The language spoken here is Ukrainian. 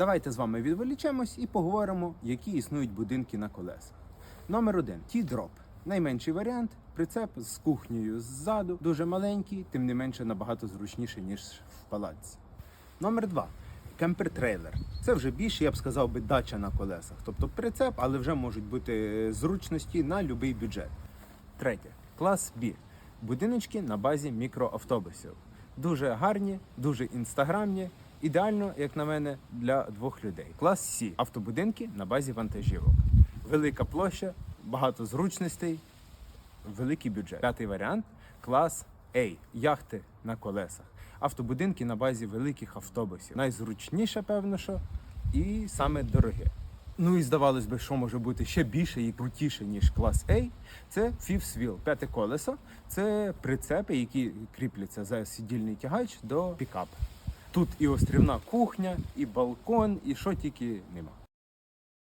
Давайте з вами відволічемось і поговоримо, які існують будинки на колесах. Номер один Ті-дроп. Найменший варіант прицеп з кухнею ззаду, дуже маленький, тим не менше набагато зручніший, ніж в палаці. Номер два кемпер-трейлер. Це вже більше, я б сказав би, дача на колесах. Тобто прицеп, але вже можуть бути зручності на будь-який бюджет. Третє клас B. Будиночки на базі мікроавтобусів. Дуже гарні, дуже інстаграмні. Ідеально, як на мене, для двох людей. Клас C. Автобудинки на базі вантажівок. Велика площа, багато зручностей, великий бюджет. П'ятий варіант клас A. Яхти на колесах. Автобудинки на базі великих автобусів. Найзручніше, певно, що і саме дороге. Ну і здавалось би, що може бути ще більше і крутіше, ніж клас A, це wheel, п'яте колесо. Це прицепи, які кріпляться за сидільний тягач до пікапа. Тут і острівна кухня, і балкон, і що тільки нема.